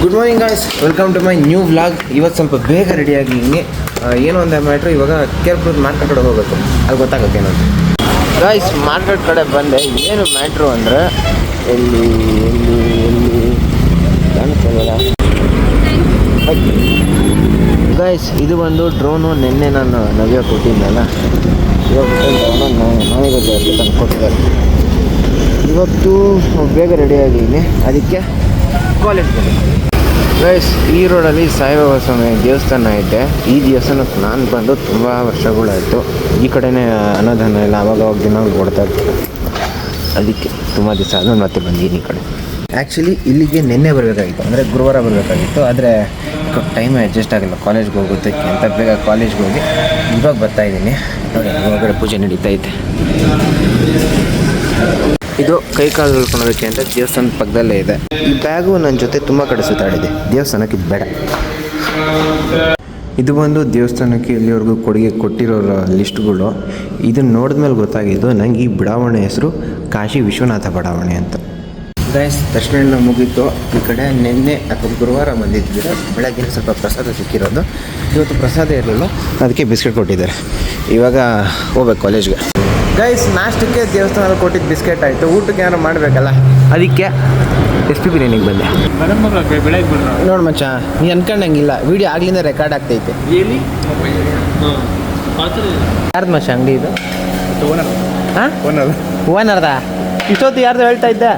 Good morning guys welcome to my new vlog ಇವತ್ತು ಸ್ವಲ್ಪ ಬೇಗ ರೆಡಿಯಾಗಿ ಹಿಂಗೆ ಏನು ಒಂದು ಮ್ಯಾಟ್ರು ಇವಾಗ ಕೇರ್ಪುರದ ಮಾರ್ಕೆಟ್ ಕಡೆ ಹೋಗಬೇಕು. ಅದು ಗೊತ್ತಾಗುತ್ತೆ ಏನಂತ ಗಾಯ್ಸ್ ಮಾರ್ಕೆಟ್ ಕಡೆ ಬಂದೆ. ಏನು ಮ್ಯಾಟ್ರು ಅಂದರೆ ಎಲ್ಲಿ ಎಲ್ಲಿ ಎಲ್ಲಿ? ಗಾಯ್ಸ್ ಇದು ಬಂದು ಡ್ರೋನು ನಿನ್ನೆ ನಾನು ನವ್ಯ ಕೊಟ್ಟಿದ್ದೆಲ್ಲ ಇವಾಗ ನಾವೀಗ ತಂದು ಕೊಟ್ಟಿದ್ದಾರೆ. ಇವತ್ತು ಬೇಗ ರೆಡಿಯಾಗಿದ್ದೀನಿ ಅದಕ್ಕೆ ಕಾಲೇಜ್ ಗೈಸ್ ಈ ರೋಡಲ್ಲಿ ಸಾಯಿಬಾಬಾ ಸ್ವಾಮಿ ದೇವಸ್ಥಾನ ಐತೆ ಈ ದೇವಸ್ಥಾನಕ್ಕೆ ನಾನು ಬಂದು ತುಂಬ ವರ್ಷಗಳಾಯಿತು. ಈ ಕಡೆನೇ ಅನ್ನೋದನ್ನ ಎಲ್ಲ ಅವಾಗ ಅವಾಗ ದಿನ ಕೊಡ್ತಾ ಇರ್ತೀನಿ ಅದಕ್ಕೆ ತುಂಬ ದಿವಸ ನಾನು ಮತ್ತೆ ಬಂದೀನಿ ಈ ಕಡೆ. ಆ್ಯಕ್ಚುಲಿ ಇಲ್ಲಿಗೆ ನಿನ್ನೆ ಬರಬೇಕಾಗಿತ್ತು. ಅಂದರೆ ಗುರುವಾರ ಬರಬೇಕಾಗಿತ್ತು. ಆದರೆ ಟೈಮ್ ಅಡ್ಜಸ್ಟ್ ಆಗಿಲ್ಲ. ಕಾಲೇಜ್ಗೆ ಹೋಗೋದಕ್ಕೆ ಅಂತ ಬೇಗ ಕಾಲೇಜ್ಗೆ ಹೋಗಿ ಇವಾಗ ಬರ್ತಾ ಇದ್ದೀನಿ. ನೋಡಿ ಒಳಗಡೆ ಪೂಜೆ ನಡೀತಾ ಐತೆ ಇದು ಕೈ ಕಾಲು ಅಂತ ದೇವಸ್ಥಾನದ ಪಕ್ಕದಲ್ಲೇ ಇದೆ. ಈ ಬ್ಯಾಗು ನನ್ನ ಜೊತೆ ತುಂಬ ಕಡೆ ಸುತ್ತಾಡಿದೆ. ದೇವಸ್ಥಾನಕ್ಕೆ ಬೇಡ. ಇದು ಬಂದು ದೇವಸ್ಥಾನಕ್ಕೆ ಇಲ್ಲಿವರೆಗೂ ಕೊಡುಗೆ ಕೊಟ್ಟಿರೋರ ಲಿಸ್ಟ್ಗಳು. ಇದನ್ನು ನೋಡಿದ್ಮೇಲೆ ಗೊತ್ತಾಗಿದ್ದು ನನಗೆ ಈ ಬಡಾವಣೆ ಹೆಸರು ಕಾಶಿ ವಿಶ್ವನಾಥ ಬಡಾವಣೆ ಅಂತ. ಗೈಸ್ ದರ್ಶನ ಎಲ್ಲ ಮುಗೀತು. ಈ ಕಡೆ ನಿನ್ನೆ ಅಥವಾ ಗುರುವಾರ ಬಂದಿದ್ದೀರ? ಬೆಳಗ್ಗೆ ಸ್ವಲ್ಪ ಪ್ರಸಾದ ಸಿಕ್ಕಿರೋದು. ಇವತ್ತು ಪ್ರಸಾದ ಇರಲಿಲ್ಲ. ಅದಕ್ಕೆ ಬಿಸ್ಕೆಟ್ ಕೊಟ್ಟಿದ್ದಾರೆ. ಇವಾಗ ಹೋಗ್ಬೇಕು ಕಾಲೇಜ್ಗೆ. ಗೈಸ್ ನಾಷ್ಟಕ್ಕೆ ದೇವಸ್ಥಾನದಲ್ಲಿ ಕೊಟ್ಟಿದ್ದು ಬಿಸ್ಕೆಟ್ ಆಯಿತು. ಊಟಕ್ಕೆ ಏನಾರು ಮಾಡಬೇಕಲ್ಲ? ಅದಕ್ಕೆ ಎಸ್ ಪಿ ಬಿರಿಯಾನಿಗೆ ಬಂದೆ. ನೋಡಿ ಬಿಡ್ರ ನೋಡು ಮಚ್ಚ ನೀ ಅನ್ಕೊಂಡಂಗಿಲ್ಲ. ವಿಡಿಯೋ ಆಗ್ಲಿಂದ ರೆಕಾರ್ಡ್ ಆಗ್ತೈತೆ. ಯಾರ್ದು ಮಚ್ಚ ಅಂಗಡಿ ಇದು? ಓನರ್ ಹಾಂ? ಓನರ್ ಓನರ್ದ ಇಷ್ಟೊತ್ತು ಯಾರ್ದು ಹೇಳ್ತಾ ಇದ್ದೆ.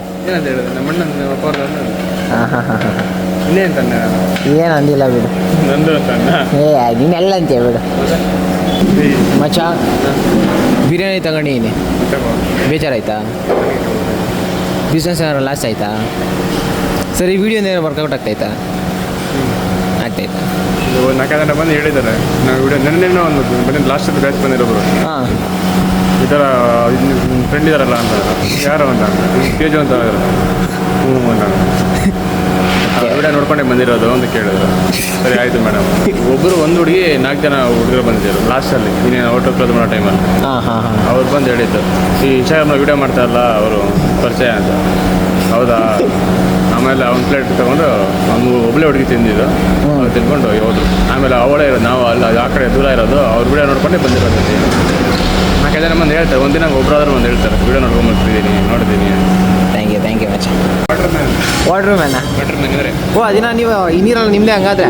ಹಾಂ ಹಾಂ ಹಾಂ ಹಾಂ ಇನ್ನೇ ಅಂತ ಅಂದೆ ನಾನು. ಏನು ಅಂದಿಲ್ಲ ಬಿಡು. ನಂದು ಅಣ್ಣ ಏ ನೀನೆಲ್ಲ ಅಂತೀಯ ಬಿಡು. ಮಚ್ಚ ಬಿರಿಯಾನಿ ತಗೊಂಡಿದ್ದೀನಿ ಬೇಜಾರಾಯ್ತಾ? ಬಿಸ್ನೆಸ್ ಏನಾರು ಲಾಸ್ ಆಯ್ತಾ? ಸರಿ ವಿಡಿಯೋ ಏನಾರು ವರ್ಕೌಟ್ ಆಗ್ತಾಯ್ತಾ? ಆಗ್ತಾಯ್ತಾ? ನಾಲ್ಕು ಜನ ಬಂದು ಹೇಳಿದ್ದಾರೆ. ನಾವು ವಿಡಿಯೋ ನೆನ್ನೆ ಒಂದು ಬಂದು ಲಾಸ್ಟ್ ಬ್ಯಾಚ್ ಬಂದಿರೋರು. ಹಾಂ. ಈ ಥರ ಫ್ರೆಂಡ್ ಇದಾರಲ್ಲ ಅಂತ. ಯಾರು ಅಂತ? ಕೆ ಜಿ ಅಂತ. ಹ್ಞೂ ಅಂತ ವಿಡಿಯೋ ನೋಡ್ಕೊಂಡೆ ಬಂದಿರೋದು ಅಂತ ಕೇಳಿದ್ರು. ಸರಿ ಆಯಿತು ಮೇಡಮ್. ಒಬ್ಬರು ಒಂದು ಹುಡುಗಿ ನಾಲ್ಕು ಜನ ಹುಡುಗರು ಬಂದಿದ್ದರು ಲಾಸ್ಟಲ್ಲಿ ಇನ್ನೇನು ಔಟ್ ಕ್ಲೋಸ್ ಮಾಡೋ ಟೈಮಲ್ಲಿ ಅವ್ರು ಬಂದು ಹೇಳಿದ್ದು ಈ ಇನ್ಸ್ಟಾಗ್ರಾಮ್ನ ವಿಡಿಯೋ ಮಾಡ್ತಾರಲ್ಲ ಅವರು? ಪರಿಚಯ ಅಂತ. ಹೌದಾ? ಆಮೇಲೆ ಅವ್ನ ಪ್ಲೇಟ್ ತೊಗೊಂಡು ಅವ್ನು ಒಬ್ಬಳೇ ಹುಡುಗಿ ತಿಂದಿದ್ದು. ಅವ್ರು ತಿನ್ಕೊಂಡು ಹೋದ್ರು. ಆಮೇಲೆ ಅವಳೇ ಇರೋದು ನಾವು ಅಲ್ಲಿ ಆ ಕಡೆ ದೂರ ಇರೋದು ಅವ್ರ ವಿಡಿಯೋ ನೋಡ್ಕೊಂಡೇ ಬಂದಿರೋದು ನಾಲ್ಕೈದು ಜನ ಬಂದು ಹೇಳ್ತಾರೆ ಒಂದಿನ ಒಬ್ಬರಾದ್ರೂ ಒಂದು ಹೇಳ್ತಾರೆ. ವಿಡಿಯೋ ನೋಡ್ಕೊಂಡು ಬರ್ತಿದ್ದೀನಿ ನೋಡಿದ್ದೀನಿ thank you thank you much water man water ಮ್ಯಾನ ಇದ್ರೆ ಓ ಅದಿನ ನೀವು ಈ ನೀರಲ್ಲ ನಿಮ್ಮದೇ ಹಂಗಾದ್ರೆ?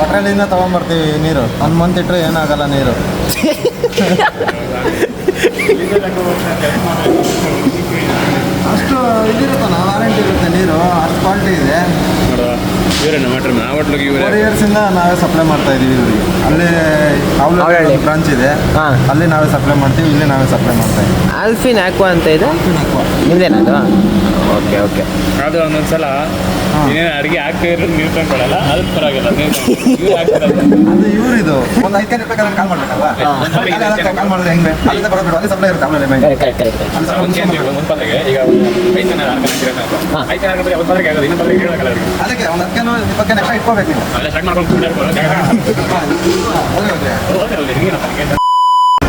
ಪಟ್ರಲ್ಲಿಂದ ತೊಗೊಂಬರ್ತೀವಿ ನೀರು. ಒಂದು ಮಂತ್ ಇಟ್ಟರೆ ಏನಾಗಲ್ಲ ನೀರು. ಅಷ್ಟು ಇದಿರುತ್ತಲ್ಲ ವಾರಂಟಿ ಇರುತ್ತೆ ನೀರು. ಅಷ್ಟು ಕ್ವಾಲಿಟಿ ಇದೆ. ನೋಡುವ ಇವರೇ ವಾಟರ್ ಮ್ಯಾನ್ ಆ ಹೋಟ್ಲಿಗೆ ಇವರೇ ಫೋರ್ ನಾವೇ ಸಪ್ಲೈ ಮಾಡ್ತಾ ಇದೀವಿ ಇವರಿಗೆ. ಅಲ್ಲೇ ಅವ್ರಳ್ಳಿ. ಬ್ರಾಂಚ್ ಇದೆ. ಹಾ. ಅಲ್ಲಿ ನಾವೇ ಸಪ್ಲೈ ಮಾಡ್ತೀವಿ ಇಲ್ಲಿ ನಾವೇ ಸಪ್ಲೈ ಮಾಡ್ತಾ ಇದ್ದೀವಿ ಆಲ್ಫಿನ್ ಆಕ್ವಾ ಅಂತ ಇದೆ? ನಿಮ್ದೇನದು ಓಕೆ ಓಕೆ. ಅದು ಒಂದೊಂದ್ಸಲ ಸಲ ಏನೇನು ಅಡುಗೆ ಹಾಕ್ತಿದ್ರು ನೀವು ತಂದ್ಕೊಡಲ್ಲ ಅದು ಪರವಾಗಿಲ್ಲ ನೀರು ಇವ್ರು ಹಾಕ್ತಾರೆ. ಅದು ಇದು. ಒಂದು ಐದು ಗಂಟೆ ಬೇಕಾದ್ರೆ ಕಾಲ್ ಮಾಡ್ಬೇಕಲ್ವಾ? ಕಾಲ್ ಮಾಡೋದು ಹೆಂಗೆ? ಅಲ್ಲಿಂದ ಬರೋದು ಅಲ್ಲಿ ಸಪ್ಲೈ ಇರುತ್ತೆ ಆಮೇಲೆ ಪಾತ್ರೆಗೆ ಈಗ ಐದು ಜನ. ಐದು ಜನ ಪಾತ್ರೆಗೆ ಆಗೋದು ಇನ್ನೊಂದು ಪಾತ್ರೆಗೆ ಹೇಳೋಕ್ಕಲ್ಲ ಅದಕ್ಕೆ ಒಂದು ಹತ್ತು ಇಪ್ಪತ್ತು ಕೆನ ಇಟ್ಕೋಬೇಕು ನೀವು. ಅಲ್ಲ ಸ್ಟಾರ್ಟ್ ಮಾಡ್ಕೊಂಡು.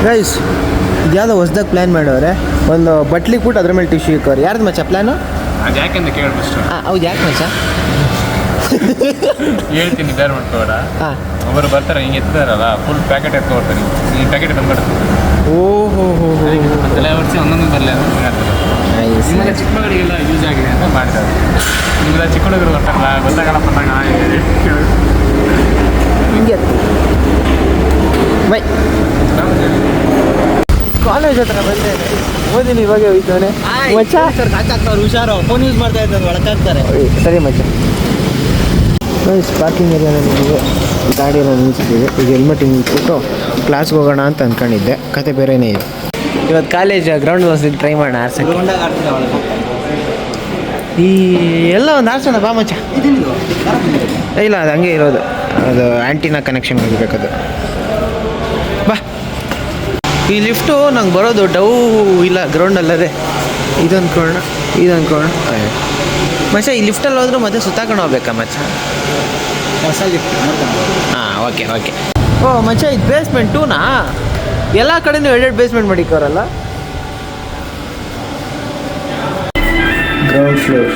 ಗೈಸ್ ಇದ್ಯಾವುದೋ ಹೊಸ್ದಾಗಿ ಪ್ಲ್ಯಾನ್ ಮಾಡೋರೆ? ಒಂದು ಬಟ್ಲಿ ಕೊಟ್ಟು ಅದ್ರ ಮೇಲೆ ಟಿಶ್ಯೂ ಇಕ್ಕವ್ರೆ ಯಾರ್ದು ಮಚ್ಚ? ಪ್ಲ್ಯಾನು ಅದು ಯಾಕೆ ಅಂತ ಕೇಳಿ ಫಸ್ಟ್ ಹಾಂ ಹೌದು ಯಾಕೆ ಮಚ್ಚ? ಹೇಳ್ತೀನಿ ಬೇರೆ ಮಾಡ್ಕೋಡ ಹಾಂ. ಒಬ್ಬರು ಬರ್ತಾರೆ ಹಿಂಗೆ ಎತ್ತಿದಾರಲ್ಲ ಫುಲ್ ಪ್ಯಾಕೆಟ್ ಎತ್ಕೊ ಬರ್ತಾರೆ ಈ ಪ್ಯಾಕೆಟ್ ತಂದ್ಬಿಡ್ತಾರೆ ಓ ಹೋ ಹೋ ಹೋ. ತಲೆ ವರ್ಷ ಒಂದೊಂದು ಬರಲಿ ಅಂತ. ನಿಮಗೆ ಚಿಕ್ಕ ಮಕ್ಕಳಿಗೆಲ್ಲ ಯೂಸ್ ಆಗಿದೆ ಅಂತ ಮಾಡ್ತಾರೆ ನಿಮ್ಗೆಲ್ಲ ಚಿಕ್ಕ ಹುಡುಗರು ಬರ್ತಾರಲ್ಲ ಗೊತ್ತಾಗಲ್ಲ ನಂಗೆ ಹಿಂಗೆ ಬೈ. ಕಾಲೇಜ್ ಹತ್ರ ಬಂದೆ. ಓದಿನಿ ಇವಾಗ ಹೋಯ್ತಾನೆ ಮಚ್ಚ? ಹುಷಾರು. ಫೋನ್ ಯೂಸ್ ಮಾಡ್ತಾ ಇದ್ದಾರೆ ಒಳಕಾಗ್ತಾರೆ ಸರಿ ಮಚ್ಚ. ಪಾರ್ಕಿಂಗ್ ಏರಿಯಾ ನಿಮಗೆ ಗಾಡಿ ಎಲ್ಲ ನಿಲ್ಸಿದ್ದೀವಿ ಈಗ ಹೆಲ್ಮೆಟ್ ಇಟ್ಬಿಟ್ಟು ಕ್ಲಾಸ್ಗೆ ಹೋಗೋಣ ಅಂತ ಅಂದ್ಕೊಂಡಿದ್ದೆ ಕತೆ ಬೇರೆನೇ ಇದೆ ಇವತ್ತು ಕಾಲೇಜ್ ಗ್ರೌಂಡ್ ಬಸ್ ಟ್ರೈ ಮಾಡೋಣ ಆರ್ಸಕ್ಕೆ. ಈ ಎಲ್ಲ ಒಂದು ಆರ್ಸೋಣ ಬಾ ಮಚ್ಚ. ಇಲ್ಲ ಅದು ಹಂಗೆ ಇರೋದು. ಅದು ಆ್ಯಂಟಿನ ಕನೆಕ್ಷನ್ ಇರಬೇಕದು ಈ ಲಿಫ್ಟು ನಂಗೆ ಬರೋದು ಡೌ ಇಲ್ಲ ಗ್ರೌಂಡಲ್ಲದೆ ಇದು ಅಂದ್ಕೊಳ್ಳೋಣ ಇದು ಅಂದ್ಕೊಳ್ಳೋಣ ಮಚ್ಚ ಈ ಲಿಫ್ಟಲ್ಲಿ ಹೋದ್ರೆ ಮತ್ತೆ ಸುತ್ತಾಕೊಂಡು ಹೋಗ್ಬೇಕಾ ಮಚ್ಚ? ಹಾಂ ಓಕೆ ಓಕೆ. ಓ ಮಚ್ಚ ಇದು ಬೇಸ್ಮೆಂಟ್ ಟೂನಾ ಎಲ್ಲ ಕಡೆನೂ ಎರಡೆರಡು ಬೇಸ್ಮೆಂಟ್ ಮಾಡಿಕೋರಲ್ಲ ಗ್ರೌಂಡ್ ಫ್ಲೋರ್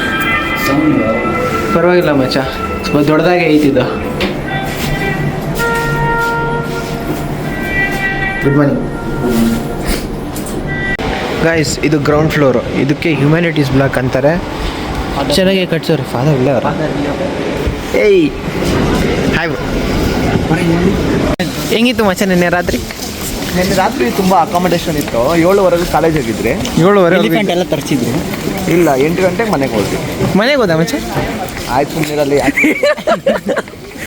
ಪರವಾಗಿಲ್ಲ ಮಚ್ಚ ಸ್ವಲ್ಪ ದೊಡ್ಡದಾಗೆ ಐತಿದ್ದು ಗುಡ್ ಮಾರ್ನಿಂಗ್ ಗೈಸ್ ಇದು ಗ್ರೌಂಡ್ ಫ್ಲೋರ್ ಇದಕ್ಕೆ ಹ್ಯುಮ್ಯಾನಿಟೀಸ್ ಬ್ಲಾಕ್ ಅಂತಾರೆ. ಚೆನ್ನಾಗಿ ಕಟ್ಸೋರು ಫಾದರ್ ಇಲ್ಲ ಅವರು. ಏಯ್! ಹಾಯ್ ಹೆಂಗಿತ್ತು ಮಚ್ಚ ನಿನ್ನೆ ರಾತ್ರಿ? ನಿನ್ನೆ ರಾತ್ರಿ ತುಂಬ ಅಕಾಮಡೇಷನ್ ಇತ್ತು. ಏಳುವರೆಗೂ ಕಾಲೇಜ್ ಹೋಗಿದ್ರಿ. ಏಳುವರೆ ಎಲ್ಲ ತರಿಸಿದ್ರಿ. ಇಲ್ಲ ಎಂಟು ಗಂಟೆಗೆ ಮನೆಗೆ ಹೋದ್ವಿ. ಮನೆಗೆ ಹೋದ ಮಚ್ಚ? ಆಯ್ತು ಸುಮ್ಮನಿರಲ್ಲಿ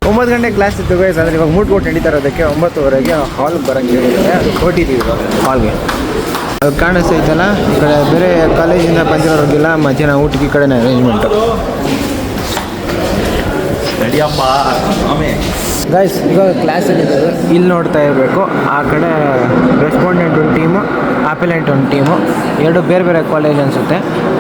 ಒಂಬತ್ತು ಗಂಟೆ ಕ್ಲಾಸ್ ಇತ್ತು ಗೈಸ್ ಅಂದರೆ ಇವಾಗ ಮೂಟ್ ಕೊಟ್ಟು ನಡೀತಾ ಇರೋದಕ್ಕೆ ಒಂಬತ್ತುವರೆಗೆ ಹಾಲ್ಗೆ ಬರೋಕ್ಕೆ ಹೇಳಿದ್ದಾರೆ ಅದು ಹೊರಟಿದ್ದೀವಿ ಇವಾಗ. ಹಾಲ್ಗೆ ಅದು ಕಾಣಿಸ್ತಾ ಇತ್ತಲ್ಲ ಈ ಕಡೆ ಬೇರೆ ಕಾಲೇಜಿಂದ ಬಂದಿರೋರಿಗೆಲ್ಲ ಮಧ್ಯಾಹ್ನ ಊಟಕ್ಕೆ ಈ ಕಡೆನೇ ಅರೇಂಜ್ಮೆಂಟು ನಡಿಯಪ್ಪ. ಆಮೇಲೆ ಗೈಸ್ ಇವಾಗ ಕ್ಲಾಸಲ್ಲಿ ಇಲ್ಲಿ ನೋಡ್ತಾ ಇರಬೇಕು ಆ ಕಡೆ ರೆಸ್ಪಾಂಡೆಂಟ್ ಒಂದು ಟೀಮು ಆಪೆಲೆಂಟ್ ಒಂದು ಟೀಮು ಎರಡು ಬೇರೆ ಬೇರೆ ಕಾಲೇಜ್ ಅನಿಸುತ್ತೆ.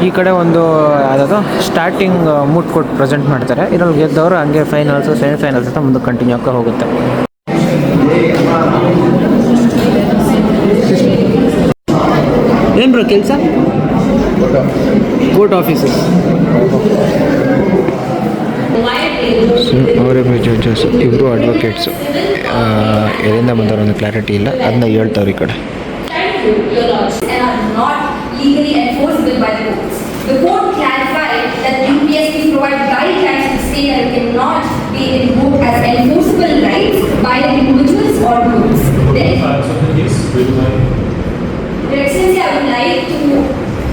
ಈ ಕಡೆ ಒಂದು ಯಾವುದಾದ್ರು ಸ್ಟಾರ್ಟಿಂಗ್ ಮೂಟ್ ಕೊಟ್ಟು ಪ್ರೆಸೆಂಟ್ ಮಾಡ್ತಾರೆ. ಇದ್ರಲ್ಲಿ ಗೆದ್ದವರು ಹಂಗೆ ಫೈನಲ್ಸು ಸೆಮಿಫೈನಲ್ಸ್ ಅಂತ ಮುಂದೆ ಕಂಟಿನ್ಯೂ ಆಗ್ತಾ ಹೋಗುತ್ತೆ. ಏನು ಬ್ರೋ ಕೆಲಸ? ಕೋರ್ಟ್ ಆಫೀಸಸ್ ಅವರಿಬ್ಬರು ಜಡ್ಜಸ್ ಇಬ್ಬರು ಅಡ್ವೊಕೇಟ್ಸು ಎಲ್ಲಿಂದ ಬಂದವರು ಒಂದು ಕ್ಲಾರಿಟಿ ಇಲ್ಲ. ಅದನ್ನ ಹೇಳ್ತಾವ್ರು ಈ ಕಡೆ. Your laws and are not legally enforceable by the courts. The court clarified that the UPSP provide guidelines to say that it cannot be invoked as enforceable rights by the individuals or groups. Therefore, Your Excellency, I would like to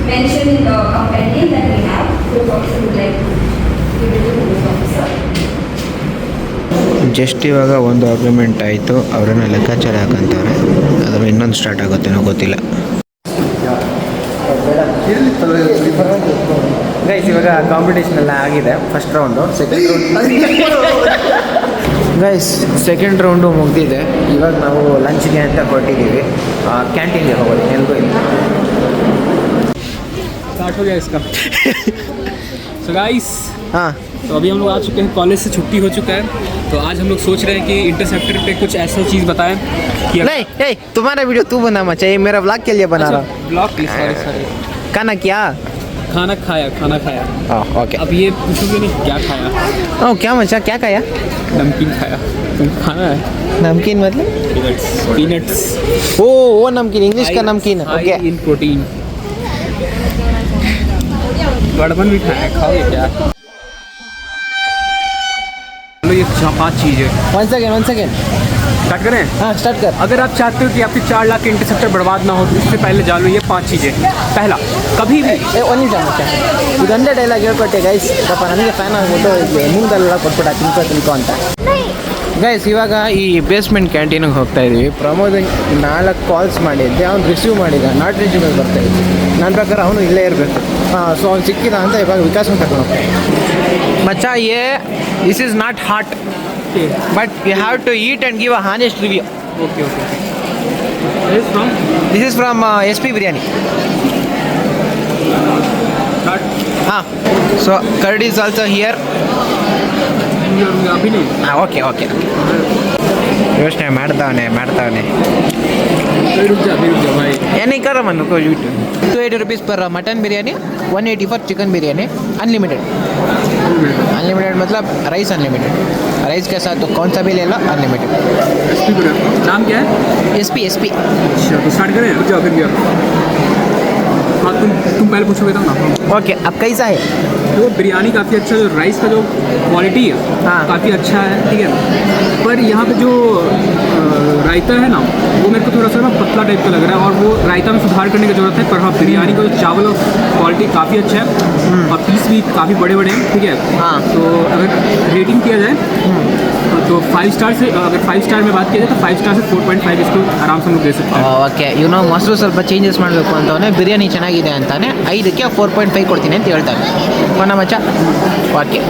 mention the compendium that we have. Court officer would like to give it to the court officer. Just ಇವಾಗ ಒಂದು agreement ಆಯಿತು. ಅವರನ್ನ ಲೆಕ್ಕಾಚಾರ ಹಾಕಂತವ್ರೆ. ಅದರ ಇನ್ನೊಂದು start ಆಗುತ್ತೇನೋ ಗೊತ್ತಿಲ್ಲ. Guys ಇವಾಗ competition ಎಲ್ಲ ಆಗಿದೆ. First round second round guys second round ಮುಗಿದಿದೆ. ಇವಾಗ ನಾವು ಲಂಚ್ಗೆ ಅಂತ ಕೊಟ್ಟಿದ್ದೀವಿ. ಕ್ಯಾಂಟೀನ್ಗೆ ಹೋಗೋದು ಎಲ್ಗೂ ಇಲ್ಲ. हो सो गाइस ಹಾಂ तो अभी हम लोग आ चुके हैं कॉलेज से छुट्टी हो चुका है। तो आज हम लोग सोच रहे हैं कि इंटरसेप्टर पे कुछ ऐसा चीज़ बताएँ कि नहीं नहीं तुम्हारा वीडियो तू बना मचा ये मेरा ब्लॉग के लिए बना रहा हूँ। ब्लॉग के सॉरी सॉरी खाना क्या? खाना खाया खाना खाया। आ, ओके अब ये पूछोगे नहीं क्या खाया? ओ क्या मचा क्या खाया? नमकीन खाया। तुम खाना है? नमकीन मतलब? पीनट्स पीनट्स ओ वो नमकीन इंग्लिश का नमकीन ओके इन प्रोटीन गड़बन भी खाया खाओगे क्या चलो ये छ- पांच चीज़ें one second one second start करें हाँ स्टार्ट कर अगर आप चाहते हो कि आपके चार लाख के इंटरसेप्टर बर्बाद ना हो तो इससे पहले जान लो ये पांच चीज़ें पहला कभी भी ಏ ಒಂದು ನಿಮಿಷ ಮಚ್ಚ ಇದೊಂದೇ ಡೈಲಾಗ್ ಹೇಳ್ಕೊಟ್ಟೆ ಗೈಸ್ ಸ್ವಲ್ಪ ನನಗೆ ಫ್ಯಾನ್ ಆಗ್ಬಿಟ್ಟು ಇಲ್ಲಿ ಮುಂದೆಲ್ಲ ಕೊಟ್ಬಿಟ್ಟ ತಿನ್ಕೋ ತಿನ್ಕೋ ಅಂತ ಗೈಸ್ ಇವಾಗ ಈ ಬೇಸ್ಮೆಂಟ್ ಕ್ಯಾಂಟೀನಿಗೆ ಹೋಗ್ತಾ ಇದೀವಿ ಪ್ರಮೋದ್ ನಾಲ್ಕು ಕಾಲ್ಸ್ ಮಾಡಿದ್ದೆ ಅವ್ನು ರಿಸೀವ್ ಮಾಡಿದ ನಾಟ್ ರೀಚಬಲ್ ಬರ್ತಾ ಇದ್ದೆ ನನ್ನ ಪ್ರಕಾರ ಅವನು ಇಲ್ಲೇ ಇರಬೇಕು. ಸೊ ಅವ್ನು ಸಿಕ್ಕಿದ ಅಂತ ಇವಾಗ ವಿಕಾಸನ ತಗೊಂಡು ಮಚ್ಚಾ ಏ this is not hot but you have to eat and give a honest review okay okay this is from S P biryani ಹಾಂ so curd is also here ಹಾಂ ಓಕೆ ಓಕೆ ಯೋಚನೆ ಮಾಡ್ತಾವನೆ ಮಾಡ್ತಾವನೆ अभी रुक जा अभी रुक जा भाई ಏನೇ ಕರ ಮನ್ನು two eighty rupees per mutton biryani one eighty for chicken biryani unlimited unlimited मतलब राइस अनलिमिटेड राइस के साथ तो कौन सा भी ले लो अनलिमिटेड एसपी नाम क्या है एस पी एस पी अच्छा तो स्टार्ट करें रुक जाओ फिर गया हाँ तुम तुम पहले पूछोगे तब ना ओके अब कैसा है तो बिरयानी काफ़ी अच्छा जो राइस का जो क्वालिटी है हाँ। काफ़ी अच्छा है ठीक है पर यहाँ पे जो अ, रायता है ना वो मेरे को थोड़ा सा ना पतला टाइप का लग रहा है और वो रायता में सुधार करने की ज़रूरत है पर हाँ बिरयानी का जो चावल और क्वालिटी काफ़ी अच्छा है और पीस भी काफ़ी बड़े बड़े हैं ठीक है हाँ। तो अगर रेटिंग किया जाए तो फाइव स्टार से अगर फाइव स्टार में बात की जाए तो फाइव स्टार से फोर पॉइंट फाइव इसको आराम से हम लोग दे सकते हैं ಓಕೆ ಇವನು ಮೊಸರು ಸ್ವಲ್ಪ ಚೇಂಜಸ್ ಮಾಡಬೇಕು ಅಂತವನೇ ಬಿರಿಯಾನಿ ಚೆನ್ನಾಗಿದೆ ಅಂತಾನೆ ಐದಕ್ಕೆ ಫೋರ್ ಪಾಯಿಂಟ್ ಫೈವ್ ಕೊಡ್ತೀನಿ ಅಂತ ಹೇಳ್ತಾನೆ ಕೊನ ಮಚ್ಚ ಓಕೆ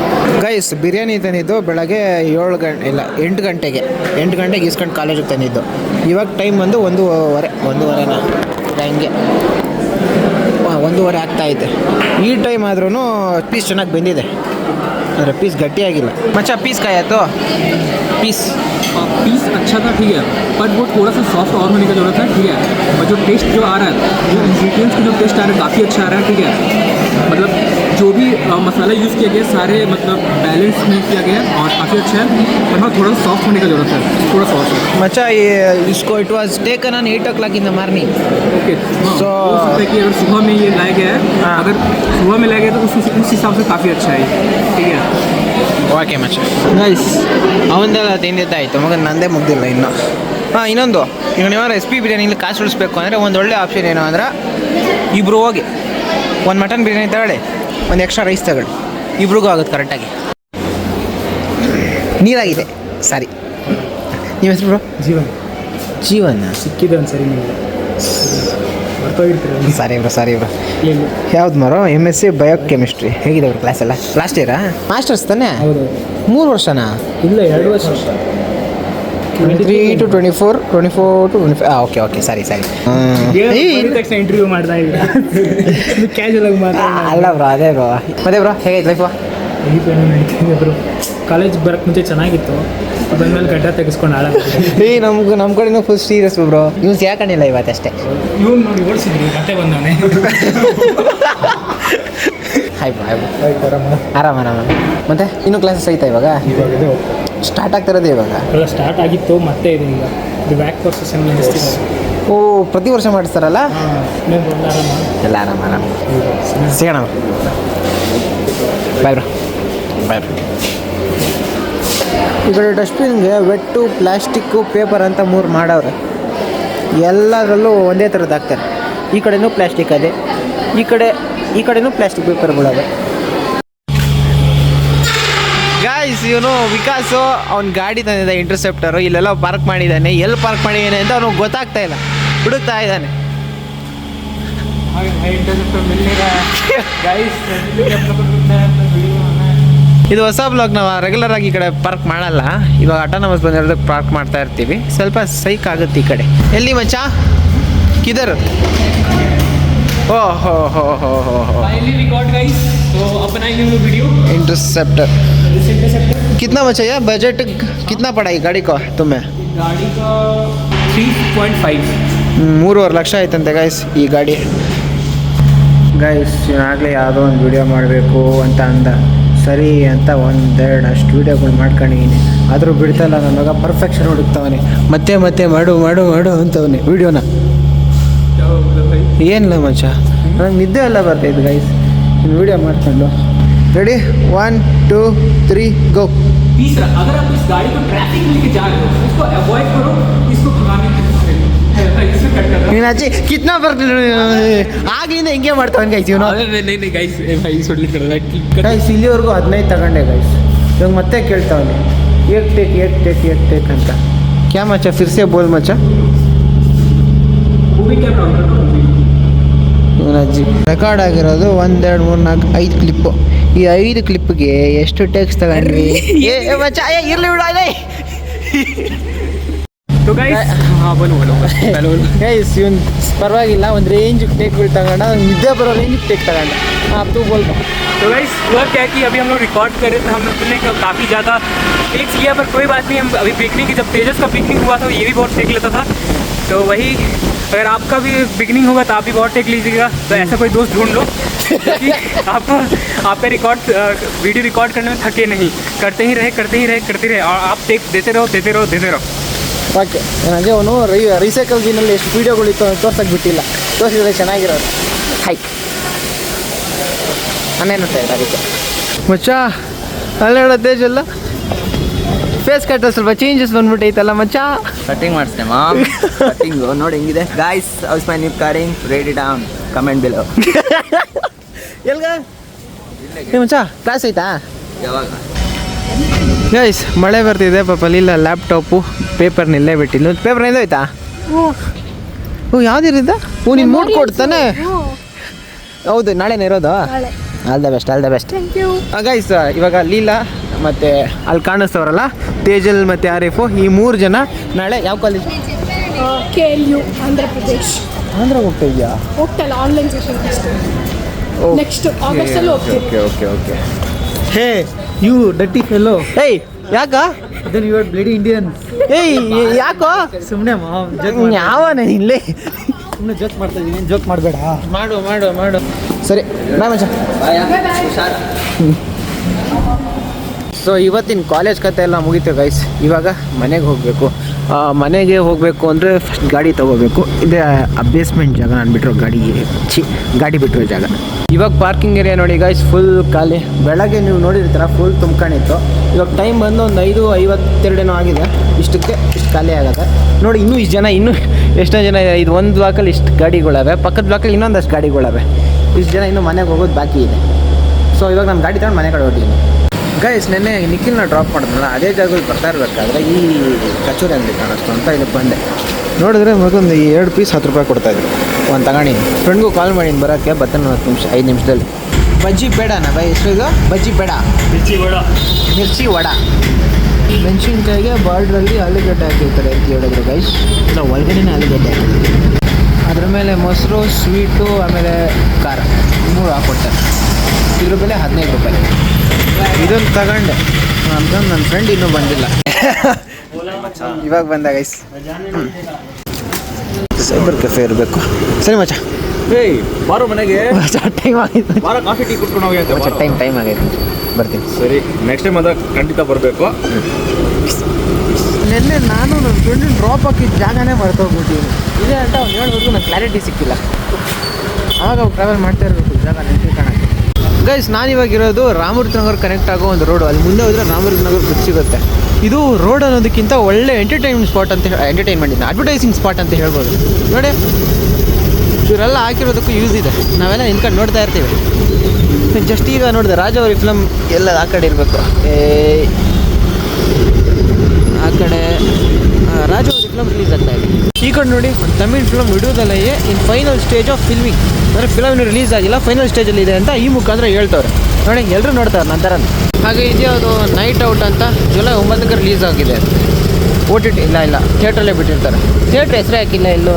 ಗೈಸ್ ಬಿರಿಯಾನಿ ತಂದಿದ್ದು ಬೆಳಗ್ಗೆ ಏಳು ಗಂಟೆ ಇಲ್ಲ ಎಂಟು ಗಂಟೆಗೆ ಎಂಟು ಗಂಟೆಗೆ ಇಸ್ಕೊಂಡು ಕಾಲೇಜಿಗೆ ತಂದಿದ್ದು ಇವಾಗ ಟೈಮ್ ಬಂದು ಒಂದೂವರೆ ಒಂದೂವರೆನ ಹಂಗೆ ವ- ಒಂದೂವರೆ ಆಗ್ತಾ ಇದೆ ಈ ಟೈಮ್ ಆದ್ರೂ ಪೀಸ್ ಚೆನ್ನಾಗಿ ಬೆಂದಿದೆ ಅಂದರೆ ಪೀಸ್ ಗಟ್ಟಿಯಾಗಿಲ್ಲ ಮಚ್ಚ ಪೀಸ್ ಕಾಯತ್ತು ಪೀಸ್ हाँ, पीस अच्छा था ठीक है बट वो थोड़ा सा सॉफ्ट और होने की ज़रूरत है ठीक है और जो टेस्ट जो आ रहा है जो इंग्रीडियंट्स की जो टेस्ट आ रहा है काफ़ी अच्छा आ रहा है ठीक है मतलब जो भी अ, मसाला यूज़ किया गया है, सारे मतलब बैलेंस में किया गया है और काफ़ी अच्छा है पर हाँ थोड़ा सॉफ्ट होने का ज़रूरत है थोड़ा सॉफ्ट है ಮಚ್ಚ ಇಸ್ಕೋ it was taken on eight o'clock in the morning okay So- so हो सकता है कि अगर सुबह में ये लाया गया है हाँ। अगर सुबह में लाया गया तो उस उस उस हिसाब से काफ़ी अच्छा है ये, ठीक है ಓಕೆ ಮಚ್ಚ ಗೈಸ್ ಅವಂದೆಲ್ಲ ತಿಂದಿದ್ದಾಯ್ತು ಮಗನ ನಂದೇ ಮುಗ್ದಿಲ್ಲ ಇನ್ನು ಹಾಂ ಇನ್ನೊಂದು ಈಗ ನೀವು ಎಸ್ ಪಿ ಬಿರಿಯಾನಿಲಿ ಕಾಸು ಉಳಿಸ್ಬೇಕು ಅಂದರೆ ಒಂದು ಒಳ್ಳೆ ಆಪ್ಷನ್ ಏನು ಅಂದ್ರೆ ಇಬ್ರು ಹೋಗಿ ಒಂದು ಮಟನ್ ಬಿರಿಯಾನಿ ತಗೊಳ್ಳಿ ಒಂದು ಎಕ್ಸ್ಟ್ರಾ ರೈಸ್ ತಗೊಳ್ಳಿ. ಇಬ್ರಿಗೂ ಆಗುತ್ತೆ ಕರೆಕ್ಟಾಗಿ ನೀರಾಗಿದೆ. ಸಾರಿ. ನೀವು ಹೆಸರು ಬ್ರೋ ಜೀವನ್. ಜೀವನ? ಸಿಕ್ಕಿದೆ ಒಂದು ಸರಿ ಮರ್ತೋಗಿರ್ತೀರ ಸಾರಿ ಬ್ರೋ ಸಾರಿ ಬ್ರೋ ಯಾವ್ದು ಮರೋ? M S C biochemistry ಹೇಗಿದೆ ಕ್ಲಾಸ್ ಎಲ್ಲ? ಲಾಸ್ಟ್ ಇಯರಾ ಮಾಸ್ಟರ್ಸ್ ತಾನೆ? ಮೂರು ವರ್ಷನಾ? ಇಲ್ಲ ಎರಡು ವರ್ಷ. Three to twenty four twenty four to twenty five okay okay ಸರಿ ಸರಿ ತಕ್ಷಣ ಇಂಟರ್ವ್ಯೂ ಮಾಡ್ತಾ ಇದ್ದೀರಾ ಕ್ಯಾಶುವಲ್ ಆಗಿ ಮಾತಾಡ ಅಲ್ಲ ಬ್ರೋ ಅದೇ ಬ್ರೋ. ಮತ್ತೆ ಬ್ರೋ ಹೇಗೈತೆ ಲೈಫು ದೀಪೇನು ನಡೀತಿದೆ ಬ್ರೋ. ಕಾಲೇಜ್ ಬರಕ್ಕೆ ಮುಂಚೆ ಚೆನ್ನಾಗಿತ್ತು. ಬಂದ್ಮೇಲೆ ಗಡ್ಡ ತೆಗೆಸ್ಕೊಂಡು ಹಾಳಾಗ ಏ ನಮ್ಗೆ ನಮ್ಮ ಕಡೆನೂ ಫುಲ್ ಸೀರಿಯಸ್ ಬ್ರೋ. ಇವ್ನು ಯಾಕಣಿಲ್ಲ ಇವತ್ತಷ್ಟೇ ಇವ್ನು ನೋಡಿ ಓಡಿಸಿದ್ರಿ ಮತ್ತೆ ಬಂದವನೇ. ಹಾಯ್ ಬ್ರೋ ಆರಾಮ ಆರಾಮ. ಮತ್ತೆ ಇನ್ನೂ ಕ್ಲಾಸಸ್ ಐತಾ ಇವಾಗ? ಇವಾಗ ಇದು. ಸ್ಟಾರ್ಟ್ ಆಗ್ತಿರೋದೇ ಇವಾಗ? ಎಲ್ಲ ಸ್ಟಾರ್ಟ್ ಆಗಿತ್ತು ಮತ್ತೆ ಇದೆ ಈಗ ಇದು ಬ್ಯಾಕ್ ನಡೆಸ್ತಿದ್ದಾರೆ ಓ ಪ್ರತಿ ವರ್ಷ ಮಾಡಿಸ್ತಾರಲ್ಲ? ಎಲ್ಲ ಆರಾಮ ಆರಾಮ. ಸಿಗೋಣ. ಬಾಯ್ ಬ್ರೋ ಬಾಯ್ ಬ್ರೋ ಈ ಕಡೆ ಡಸ್ಟ್ಬಿನ್ಗೆ ವೆಟ್ಟು ಪ್ಲಾಸ್ಟಿಕ್ಕು ಪೇಪರ್ ಅಂತ ಮೂರು ಮಾಡವ್ರೆ. ಎಲ್ಲದರಲ್ಲೂ ಒಂದೇ ಥರದ್ದು ಹಾಕ್ತಾರೆ. ಈ ಕಡೆನೂ ಪ್ಲಾಸ್ಟಿಕ್ ಅದೇ. ಈ ಕಡೆ ಈ ಕಡೆನೂ ಪ್ಲಾಸ್ಟಿಕ್ ಪೇಪರ್ಗಳವೆ ಇವನು ವಿಕಾಸು ಅವ್ನ ಗಾಡಿ ತಂದಿದ್ದ ಇಂಟರ್ಸೆಪ್ಟರು ಇಲ್ಲೆಲ್ಲ ಪಾರ್ಕ್ ಮಾಡಿದ್ದಾನೆ. ಎಲ್ಲಿ ಪಾರ್ಕ್ ಮಾಡಿದ್ದಾನೆ ಅಂತ ಅವನು ಗೊತ್ತಾಗ್ತಾ ಇಲ್ಲ. ಹುಡುಕ್ತಾ ಇದ್ದಾನೆ. ಇದು ಹೊಸ ಬ್ಲಾಗ್ ನಾವು ರೆಗ್ಯುಲರ್ ಆಗಿ ಈ ಕಡೆ ಪಾರ್ಕ್ ಮಾಡಲ್ಲ. ಇವಾಗ ಆಟೋನಮಸ್ ಬಂದಿರೋದಕ್ಕೆ ಪಾರ್ಕ್ ಮಾಡ್ತಾ ಇರ್ತೀವಿ. ಸ್ವಲ್ಪ ಸೈಕ್ ಆಗುತ್ತೆ ಈ ಕಡೆ. ಎಲ್ಲಿ ಮಚ್ಚ? ಕಿದರ್. ಓ ಹೋ ಹೋ ಹೋ ಹೋ. ಹೋ तो अब बनाएंगे हम लोग वीडियो इंटरसेप्टर कितना बचा यार बजट कितना पड़ा ये गाड़ी को तुम्हें गाड़ी का थ्री पॉइंट फाइव ಮೂರುವರೆ ಲಕ್ಷ ಆಯ್ತಂತೆ ಗೈಸ್ ಈ ಗಾಡಿ ಗೈಸ್ ಆಗಲೇ ಯಾವುದೋ ಒಂದು ವಿಡಿಯೋ ಮಾಡಬೇಕು ಅಂತ ಅಂದ ಸರಿ ಅಂತ ಒಂದೆರಡು ಅಷ್ಟು ವೀಡಿಯೋಗಳು ಮಾಡ್ಕೊಂಡಿದ್ದೀನಿ ಆದರೂ ಬಿಡ್ತಾಯಿಲ್ಲ ನನ್ನ ಮಗ ಪರ್ಫೆಕ್ಷನ್ ಹುಡುಕ್ತವನೆ ಮತ್ತೆ ಮತ್ತೆ ಮಾಡು ಮಾಡು ಮಾಡು ಅಂತವನೆ ವೀಡಿಯೋನ ಏನಿಲ್ಲ ಮಚ್ಚ ನನಗೆ ನಿದ್ದೆ ಎಲ್ಲ ಬರ್ತೈತೆ ಗೈಸ್ ಇನ್ನು ವೀಡಿಯೋ ಮಾಡ್ಕೊಂಡು ready one two three go तीसरा अगर आप इस गाड़ी को ट्रैफिक में लेके जा रहे हो इसको अवॉइड करो इसको भगाने की कोशिश करो इससे कट कर ನೀನು ಅಜ್ಜಿ ಕಿತ್ನಾ ಬರ್ತೀನಿ ಆಗ್ಲಿಂದ ಹಿಂಗೆ ಮಾಡ್ತಾವನ್ ಗೈಸ್ ಇವನು नहीं नहीं गाइस भाई सोडली कर ಗೈಸ್ ಇಲ್ಲಿವರೆಗೂ ಹದಿನೈದು ತಗೊಂಡೆ ಗೈಸ್ ಇವಾಗ ಮತ್ತೆ ಕೇಳ್ತಾವನೆ ಏಕ್ ಟೇಕ್ ಏಕ್ ಟೇಕ್ ಏಕ್ ಟೇಕ್ ಅಂತ ಕ್ಯಾ ಮಚ್ಚ ಫಿರ್ಸೆ ಬೋಲ್ ಮಚ್ಚ मूवी कैमरा ऑन कर दो मूवी ಇವನ ಅಜ್ಜಿ ರೆಕಾರ್ಡ್ ಆಗಿರೋದು ಒಂದೆರಡು ಮೂರು ನಾಲ್ಕು ಐದು ಕ್ಲಿಪ್ಪು ಈ ಐದು ಕ್ಲಿಪ್ಗೆ ಎಷ್ಟು ಟೇಕ್ಸ್ ತಗೊಂಡ್ವಿ ಏ ಏ ಮಚ್ಚ ಏ ಇರ್ಲಿ ಬಿಡು ಅದೇ तो गाइस हाँ बोलो बोलो पहले बोलो ಗೈಸ್ ಇವನ್ ಪರವಾಗಿಲ್ಲ ಒಂದು ರೇಂಜ್ ಟೇಕ್ಗಳು ತಗೊಂಡ ಅವ್ನಿಗೆ ನಿದ್ದೆ ಬರೋ ರೇಂಜ್ ಟೇಕ್ ತಗೊಂಡ आप तू बोल तो गाइस हुआ क्या है कि अभी हम लोग रिकॉर्ड कर रहे थे हम लोग ने काफ़ी ज़्यादा टेक्स लिया पर कोई बात नहीं हम अभी पिकनिक जब तेजस का पिकनिक हुआ था ये भी बहुत टेक लेता था तो वही अगर आपका भी बिगनिंग होगा तो आप भी बहुत टेक लीजिएगा तो ऐसा कोई दोस्त ढूंढ लो कि आपको आपका रिकॉर्ड वीडियो रिकॉर्ड करने में थके नहीं करते ही रहे करते ही रहे करते रहे और आप टेक देते रहो देते रहो देते रहो ಓಕೆ ನನಗೆ ಅವನು ರೈ ರೀಸೈಕಲ್ ಜಿನಲ್ಲಿ ಎಷ್ಟು ವೀಡಿಯೋಗಳಿತ್ತು ಅಂತ ತೋರ್ಸಕ್ಕೆ ಬಿಟ್ಟಿಲ್ಲ ತೋರಿಸಿದ್ರೆ ಚೆನ್ನಾಗಿರೋದು ಹೈಕ್ ನಾನೇನು ಹೇಳ್ತಾ ಅದಕ್ಕೆ ಮಚ್ಚ ಅಲ್ಲ ಹೇಳೋ ತೇಜಲ್ಲ ಫೇಸ್ ಕಟ್ಟ ಸ್ವಲ್ಪ ಚೇಂಜಸ್ ಬಂದ್ಬಿಟ್ಟೈತಲ್ಲ ಮಚ್ಚ? Cutting ಮಾಡಿಸ್ತೆ ma'am. ಕಟಿಂಗು ನೋಡಿ ಹೆಂಗಿದೆ. Guys how's my new caring ready down comment below ಎಲ್ಗ? ಏ ಮಚ್ಚ ಕ್ಲಾಸ್ ಐತಾ ಯಾವಾಗ? ಗೈಸ್ ಮಳೆ ಬರ್ತಿದೆ ಪಾಪ ಇಲ್ಲ ಲ್ಯಾಪ್ಟಾಪು ಪೇಪರ್ ನಿಲ್ಲೇ ಬಿಟ್ಟಿಲ್ಲ ಪೇಪರ್ ಆಯ್ತಾ ಓ. ಯಾವ್ದಿರಿದ್ದ ಓ ನೀನು ಮೂಡ್ ಕೊಡ್ತಾನೆ. ಹೌದು ನಾಳೆನೇ ಇರೋದು? All the best all the best guys ಇವಾಗ ಲೀಲಾ ಮತ್ತು ಅಲ್ಲಿ ಕಾಣಿಸ್ತವ್ರಲ್ಲ? ತೇಜಲ್ ಮತ್ತು ಆರಿಫು ಈ ಮೂರು ಜನ ನಾಳೆ ಯಾವ college K L U Andhra Pradesh Andhra ಹೋಗ್ತಾ ಇದೆಯಾ ಹೋಗ್ತಲ್ಲ ಆನ್ಲೈನ್ ಸೆಷನ್ ನೆಕ್ಸ್ಟ್ ಆಗಸ್ಟಲ್ಲಿ ಹೋಗ್ತೀವಿ. Okay okay okay hey you ಡಟ್ಟಿ fellow ಏಯ್ ಯಾಕ? Then you are bloody Indian ಏಯ್ ಯಾಕೋ? ಸುಮ್ಮನೆ ಮಾಮ್ ಯಾವನ ಇಲ್ಲಿ? ಸುಮ್ಮನೆ ಜೋಕ್ ಮಾಡ್ತಾ ಇದ್ದೀನಿ ಜೋಕ್ ಮಾಡಬೇಡ. ಮಾಡು ಮಾಡು ಮಾಡು. ಸರಿ ಬಾಯ್ ಮಚ್ಚ. ಸೊ ಇವತ್ತಿನ ಕಾಲೇಜ್ ಕತೆ ಎಲ್ಲ ಮುಗೀತು ಗೈಸ್ ಇವಾಗ ಮನೆಗೆ ಹೋಗಬೇಕು. ಮನೆಗೆ ಹೋಗಬೇಕು ಅಂದರೆ ಫಸ್ಟ್ ಗಾಡಿ ತೊಗೋಬೇಕು. ಇದೇ ಬೇಸ್ಮೆಂಟ್ ಜಾಗ ನಾನು ಬಿಟ್ಟಿರೋ ಗಾಡಿ, ಛಿ, ಗಾಡಿ ಬಿಟ್ಟಿರೋ ಜಾಗ. ಇವಾಗ ಪಾರ್ಕಿಂಗ್ ಏರಿಯಾ ನೋಡಿ ಗೈಸ್ ಫುಲ್ ಖಾಲಿ. ಬೆಳಗ್ಗೆ ನೀವು ನೋಡಿರ್ತೀರ ಫುಲ್ ತುಂಬ್ಕೊಂಡಿತ್ತು. ಇವಾಗ ಟೈಮ್ ಬಂದು ಒಂದು ಐದು, ಐವತ್ತೆರಡೇನೋ ಆಗಿದೆ. ಇಷ್ಟಕ್ಕೆ ಇಷ್ಟು ಖಾಲಿ ಆಗುತ್ತೆ. ನೋಡಿ, ಇನ್ನೂ ಇಷ್ಟು ಜನ, ಇನ್ನೂ ಎಷ್ಟೋ ಜನ, ಇದೆ ಇದು ಒಂದು ಬ್ಲಾಕಲ್ಲಿ ಇಷ್ಟು ಗಾಡಿಗಳವೆ. ಪಕ್ಕದ ಬ್ಲಾಕಲ್ಲಿ ಇನ್ನೊಂದಷ್ಟು ಗಾಡಿಗಳವೆ. ಇಷ್ಟು ಜನ ಇನ್ನೂ ಮನೆಗೆ ಹೋಗೋದು ಬಾಕಿ ಇದೆ. ಸೊ ಇವಾಗ ನಾನು ಗಾಡಿ ತಗೊಂಡು ಮನೆ ಕಡೆ ಹೊರಟಿದ್ದೀನಿ ಗೈಸ್ ನೆನ್ನೆ ನಿಖಿಲ್ನ ಡ್ರಾಪ್ ಮಾಡಿದ್ನಲ್ಲ ಅದೇ ಜಾಗದಲ್ಲಿ ಬರ್ತಾ ಇರಬೇಕಾದ್ರೆ ಈ ಕಚೋರಿ ಅಂಗಡಿ ಕಾಣಿಸ್ತು ಅಂತ ಇಲ್ಲಿ ಬಂದೆ. ನೋಡಿದ್ರೆ ಮಗೊಂದು ಎರಡು ಪೀಸ್ ಹತ್ತು ರೂಪಾಯಿ ಕೊಡ್ತಾಯಿದ್ರು ಒಂದು ತಗೊಂಡಿ. ಫ್ರೆಂಡ್ಗೂ ಕಾಲ್ ಮಾಡಿ ಬರೋಕ್ಕೆ ಬರ್ತಾನೆ ಹತ್ತು ನಿಮಿಷ ಐದು ನಿಮಿಷದಲ್ಲಿ. ಬಜ್ಜಿ ಬೇಡನ ಬೈ ಎಷ್ಟು ಇದು? ಬಜ್ಜಿ ಬೇಡ ಮಿರ್ಚಿ ವಡ. ಮಿರ್ಚಿ ವಡ. ಮೆಣಸಿನ್ಕಾಯಿಗೆ ಬಾರ್ಡ್ರಲ್ಲಿ ಆಲೂಗಡ್ಡೆ ಹಾಕಿರ್ತಾರೆ ಅಂತ ಹೇಳಿದ್ರು ಗೈಸ್ ಇಲ್ಲ ಒಳಗಡೆನೇ ಆಲೂಗಡ್ಡೆ ಹಾಕಿರ್ತಾರೆ. ಅದ್ರ ಮೇಲೆ ಮೊಸರು ಸ್ವೀಟು ಆಮೇಲೆ ಖಾರ. ಮೂರು ಹಾಕ್ಕೊಡ್ತಾರೆ ಇದ್ರ ಬೆಲೆ ಹದಿನೈದು ರೂಪಾಯಿ. ಇದೊಂದು ತಗೊಂಡೆ. ಅಂತಂದು ನನ್ನ ಫ್ರೆಂಡ್ ಇನ್ನೂ ಬಂದಿಲ್ಲ. ಇವಾಗ ಬಂದ ಗೈಸ್ ಸೈಬರ್ ಕೆಫೆ ಇರಬೇಕು. ಸರಿ ಮಚ್ಚ. ಏಯ್ ಬಾರೋ ಮನೆಗೆ. ಟೈಮ್ ಆಗಿತ್ತು ಬಾರೋ ಕಾಫಿ ಟೀ ಕುಟ್ಕೊಂಡು ಹೋಗಿ ಅಂತ ಟೈಮ್ ಟೈಮ್ ಆಗೈತೆ ಬರ್ತೀನಿ. ಸರಿ ನೆಕ್ಸ್ಟ್ ಟೈಮ್ ಅದ ಖಂಡಿತ ಬರಬೇಕು. ನಿನ್ನೆ ನಾನು ನನ್ನ ಫ್ರೆಂಡಿನ ಡ್ರಾಪ್ ಹಾಕಿದ ಜಾಗನೇ ಮರ್ತೋಗ್ಬಿಟ್ಟಿದ್ದೀನಿ ಇದೇ ಅಂತ ಅವ್ನು ಹೇಳ್ಬೇಕು ನಂಗೆ ಕ್ಲಾರಿಟಿ ಸಿಕ್ಕಿಲ್ಲ. ಆವಾಗ ಅವ್ರು ಟ್ರಾವೆಲ್ ಮಾಡ್ತಾ ಇರಬೇಕು ಜಾಗ ನೆನಪಿ ಕಾಣಕ್ಕೆ ಗೈಸ್ ನಾನಿವಾಗ ಇರೋದು ರಾಮೂರ್ತಿ ನಗರ್ ಕನೆಕ್ಟ್ ಆಗೋ ಒಂದು ರೋಡು ಅಲ್ಲಿ ಮುಂದೆ ಹೋದ್ರೆ ರಾಮೂರ್ತಿ ನಗರ್ ಸಿಗುತ್ತೆ. ಇದು ರೋಡ್ ಅನ್ನೋದಕ್ಕಿಂತ ಒಳ್ಳೆ ಎಂಟರ್ಟೈನ್ಮೆಂಟ್ ಸ್ಪಾಟ್ ಅಂತ ಎಂಟರ್ಟೈನ್ಮೆಂಟ್ ಇದೆ ಅಡ್ವರ್ಟೈಸಿಂಗ್ ಸ್ಪಾಟ್ ಅಂತ ಹೇಳ್ಬೋದು. ನೋಡಿ, ಇವರೆಲ್ಲ ಹಾಕಿರೋದಕ್ಕೂ ಯೂಸ್ ಇದೆ. ನಾವೆಲ್ಲ ನಿಂತ್ಕೊಂಡು ನೋಡ್ತಾ ಇರ್ತೀವಿ. ಜಸ್ಟ್ ಈಗ ನೋಡಿದೆ ರಾಜ ಅವ್ರ ಫಿಲಮ್ ಎಲ್ಲ ಆ ಕಡೆ ಇರಬೇಕು. ಏ, ಆ ಕಡೆ ರಾಜ ಫಿಲಮ್ ರಿಲೀಸ್ ಆಗ್ತಾ ಇದೆ. ಈ ಕಡೆ ನೋಡಿ Tamil film ಇಡುವುದಲ್ಲೇ in final stage of filming ಅಂದರೆ ಫಿಲಮ್ ರಿಲೀಸ್ ಆಗಿಲ್ಲ ಫೈನಲ್ ಸ್ಟೇಜಲ್ಲಿ ಇದೆ ಅಂತ ಈ ಮುಖಾಂತರ ಹೇಳ್ತವ್ರೆ. ನೋಡಿ ಎಲ್ಲರೂ ನೋಡ್ತಾರೆ ನಂತರ ಹಾಗೆ ಇದ್ಯಾವುದು ನೈಟ್ ಔಟ್ ಅಂತ ಜುಲೈ ಒಂಬತ್ತಕ್ಕೆ ರಿಲೀಸ್ ಆಗಿದೆ. ಓ ಟಿ ಟಿ ಇಲ್ಲ ಇಲ್ಲ ಥಿಯೇಟ್ರಲ್ಲೇ ಬಿಟ್ಟಿರ್ತಾರೆ. ಥಿಯೇಟ್ರ್ ಹೆಸರೇ ಹಾಕಿಲ್ಲ ಎಲ್ಲೂ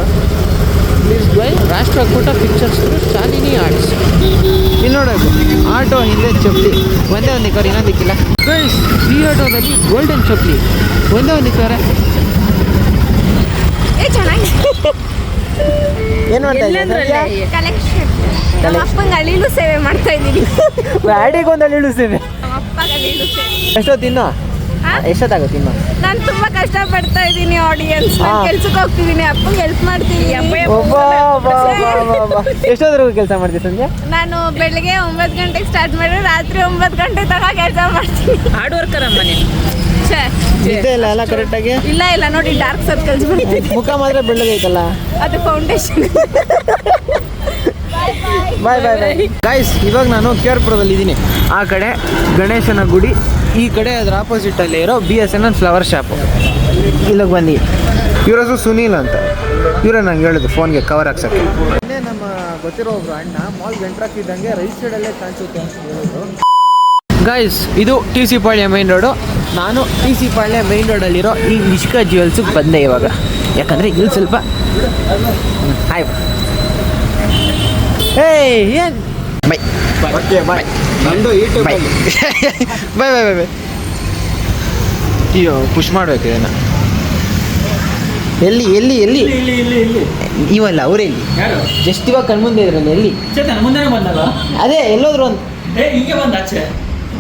release by Rashtrakuta pictures Shalini arts ಇಲ್ಲಿ ನೋಡಬೇಕು ಆಟೋ ಹಿಂದೆ ಚಪ್ಪಲಿ. ಒಂದೇ ಒಂದು ನಿಕ್ಕವ್ರು ಇನ್ನೊಂದು ದಿಕ್ಕಿಲ್ಲ ಗೈಸ್ ಈ ಆಟೋದಲ್ಲಿ ಗೋಲ್ಡನ್ ಚಪ್ಪಲಿ. ಒಂದೇ ಒಂದು ನಿಕ್ಕವ್ರೆ ಏನು ಮಾಡ್ತಾ ಇದ್ದೀರಾ ಕಲೆಕ್ಷನ್ ನಮ್ಮ ಅಪ್ಪಂಗೆ ಅಳಿಲು ಸೇವೆ ಮಾಡ್ತಾ ಇದ್ದೀನಿ. ಗಾಡಿಗೆ ಒಂದು ಸೇವೆ. ನಮ್ಮ ಅಪ್ಪಗೆ ಅಳಿಲು ಸೇವೆ. ಎಷ್ಟೊತ್ತು ಇನ್ನು? ಹಾ? ಎಷ್ಟೊತ್ತಾಗುತ್ತೆ ನಾನು ತುಂಬಾ ಕಷ್ಟ ಪಡ್ತಾ ಇದ್ದೀನಿ ಆಡಿಯನ್ಸ್. ಕೆಲ್ಸಕ್ಕೆ ಹೋಗ್ತಿದ್ದೀನಿ. ಅಪ್ಪಂಗೆ ಹೆಲ್ಪ್ ಮಾಡ್ತೀನಿ ಎಷ್ಟೊತ್ತರೆಗೂ ಕೆಲಸ ಮಾಡ್ತೀವಿ ಸಂಜೆ ನಾನು ಬೆಳಿಗ್ಗೆ ಒಂಬತ್ತು ಗಂಟೆಗೆ ಸ್ಟಾರ್ಟ್ ಮಾಡಿ ರಾತ್ರಿ ಒಂಬತ್ತು ಗಂಟೆ ತನಕ ಕೆಲಸ ಮಾಡ್ತೀನಿ. ಹಾರ್ಡ್ ವರ್ಕರ್ ಅಮ್ಮ ನೀನು. ನಿದ್ದೆ ಇಲ್ಲ ಎಲ್ಲ ಕರೆಕ್ಟಾಗಿ ಇಲ್ಲ ಇಲ್ಲ ನೋಡಿ ಡಾರ್ಕ್ ಸರ್ಕಲ್ಸ್ ಮುಖ ಮಾತ್ರ ಬೆಳ್ಳಗೈತಲ್ಲ? ಅದು ಫೌಂಡೇಶನ್ ಬಾಯ್ ಬಾಯ್ ಬಾಯ್ ಗಾಯ್ಸ್ ಇವಾಗ ನಾನು ಕೆ ಆರ್ ಪುರದಲ್ಲಿ ಇದ್ದೀನಿ ಆ ಕಡೆ ಗಣೇಶನ ಗುಡಿ ಈ ಕಡೆ ಅದರ ಆಪೋಸಿಟ್ ಅಲ್ಲಿ ಇರೋ B S N N flower shop ಇಲ್ಲಿಗೆ ಬಂದು ಇವ್ರ ಹೆಸರು ಸುನೀಲ್ ಅಂತ. ಇವರೇ ನಂಗೆ ಹೇಳಿದ್ರು ಫೋನ್ಗೆ ಕವರ್ ಹಾಕ್ಸಕ್ಕೆ. ಇನ್ನೇ ನಮ್ಮ ಗೊತ್ತಿರೋ ಒಬ್ರು ಅಣ್ಣ ಮಾಲ್ ಇದ್ದಂಗೆ ರೈಟ್ ಸೈಡಲ್ಲೇ ಕಾಣಿಸುತ್ತೆ ಅಂತ ಹೇಳಿದ್ರು. ಗಾಯ್ಸ್ ಇದು T C Palya main road ನಾನು ಟಿ ಸಿ ಪಾಳ್ಯ ಮೈನ್ ರೋಡಲ್ಲಿರೋ ಈ ನಿಷ್ಕಾ ಜ್ಯುವೆಲ್ಸಿಗೆ ಬಂದೆ ಇವಾಗ. ಯಾಕಂದರೆ ಇಲ್ಲಿ ಸ್ವಲ್ಪ ಹಾಯ್ ಏಯ್ ಏನು? Bye bye bye bye bye bye bye ಅಯ್ಯೋ ಪುಷ್ ಮಾಡಬೇಕು ಇದನ್ನು. ಎಲ್ಲಿ ಎಲ್ಲಿ ಎಲ್ಲಿ? ಇವಲ್ಲ ಅವರೇ ಇಲ್ಲಿ ಜಸ್ಟ್ ಇವಾಗ ಕಣ್ಮುಂದೆ ಇದ್ರಲ್ಲಿ ಎಲ್ಲಿ? ಅದೇ ಎಲ್ಲೋದ್ರು ಒಂದು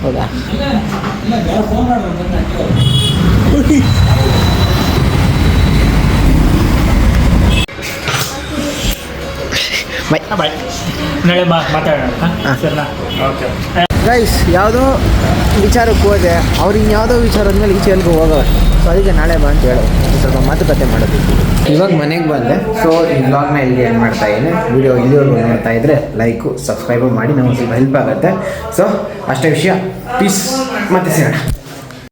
ಹೌದಾ? ಗೈಸ್ ಯಾವುದೋ ವಿಚಾರಕ್ಕೆ ಹೋದೆ. ಅವ್ರು ಇನ್ಯಾವುದೋ ವಿಚಾರದ ಮೇಲೆ ಈಚೆ ಎಲ್ಗೂ ಹೋಗೋರು. ಸೊ ಅದಕ್ಕೆ ನಾಳೆ ಬಾ ಅಂತ ಹೇಳೋದು ಸ್ವಲ್ಪ ಮಾತುಕತೆ ಮಾಡೋದು. ಇವಾಗ ಮನೆಗೆ ಬಂದೆ. ಸೊ ಈ ಬ್ಲಾಗ್ನ ಇಲ್ಲಿ ಏನು ಮಾಡ್ತಾ ಇದ್ದೀನಿ. ವಿಡಿಯೋ ಇಲ್ಲಿವರೆಗೂ ನೋಡ್ತಾ ಇದ್ರೆ ಲೈಕು ಸಬ್ಸ್ಕ್ರೈಬು ಮಾಡಿ ನಮಗೆ ಸ್ವಲ್ಪ ಹೆಲ್ಪ್ ಆಗುತ್ತೆ. ಸೊ ಅಷ್ಟೇ ವಿಷಯ. ಪೀಸ್ ಮತ್ತೆ ಸಿಗೋಣ.